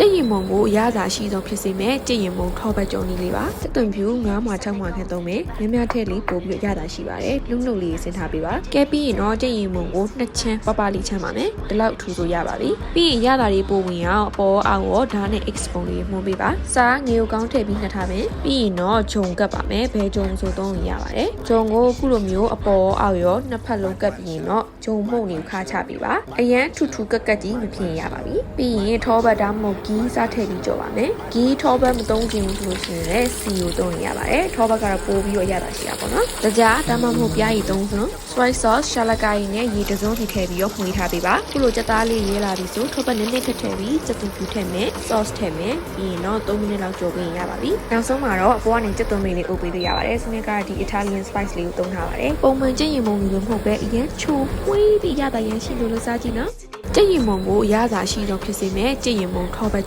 ကြက်ရင်မုံကိုအရသာရှိဆုံးဖြစ်စေမယ်ကြက်ရင်မုံထောပတ်ကြုံနည်းလေးပါစက်သွင်ဖြူ9မှာ6မှာခန့်သုံးမယ်များများထည့်လေးပို့ပြီးတော့ရတာရှိပါတယ်လူနှုတ်လေးဆင်ထားပေးပါကဲပြီးရင်တော့ကြက်ရင်မုံကိုနှစ်ချမ်းပပလေးချမ်းပါမယ်ဒီလောက်ထူဆိုရပါပြီပြီးရင်ရတာလေးပို့ဝင်အောင်အပေါ်အောက်ရောဓာတ်နဲ့ X ပုံလေးမှုန်းပေးပါစားငေကိုကောင်းထည့်ပြီးနှက်ထားမယ်ပြီးရင်တော့ဂျုံကပ်ပါမယ်ဘယ်ဂျုံဆိုသုံးလို့ရပါတယ်ဂျုံကိုခုလိုမျိုးအပေါ်အောက်ရောနှစ်ဖက်လုံးကပ်ပြီးရင်တော့ဂျုံမှုန့်လေးကိုခါချပေးပါအရန်ထူထူကက်ကက်ကြီးမဖြစ်ရပါဘူးပြီးရင်ထောပတ်ဒါမှမဟုတ်ဂီးစားထည့်ပြီးကြော်ပါမယ်ဂီးထောပတ်မသုံးခြင်းဘူးဆိုလို့ရှိရင်လည်းစီကိုသုံးရပါတယ်ထောပတ်ကတော့ပိုးပြီးတော့ရတာရှိတာပေါ့နော်တကြားဒါမှမဟုတ်ပြားရည်သုံးစုံ soy sauce ရှာလကာရီနဲ့ရေတစုံစီထည့်ပြီးတော့မှုေးထားပေးပါခုလိုကြက်သားလေးရေးလာပြီဆိုထောပတ်နည်းနည်းထည့်ထည့်ပြီးကြက်သွန်ဖြူထည့်မယ် sauce ထည့်မယ်ပြီးရင်တော့3မိနစ်လောက်ကြော်ပြီးရင်ရပါပြီနောက်ဆုံးမှာတော့အပေါ်ကနေကြက်သွန်မိတ်လေးအုပ်ပေးလို့ရပါတယ်စနစ်ကဒီ Italian spice လေးကိုသုံးထားပါတယ်ပုံမှန်ကျင့်ရင်မုံလိုမျိုးမဟုတ်ပဲအရင်ချိုပွေးပြီးရတာရန်ရှိလို့လို့စားကြည့်နော် ကြက်ရင်မုံကိုအရသာရှိတော့ဖြစ်စေမယ်ကြက်ရင်မုံထောပတ်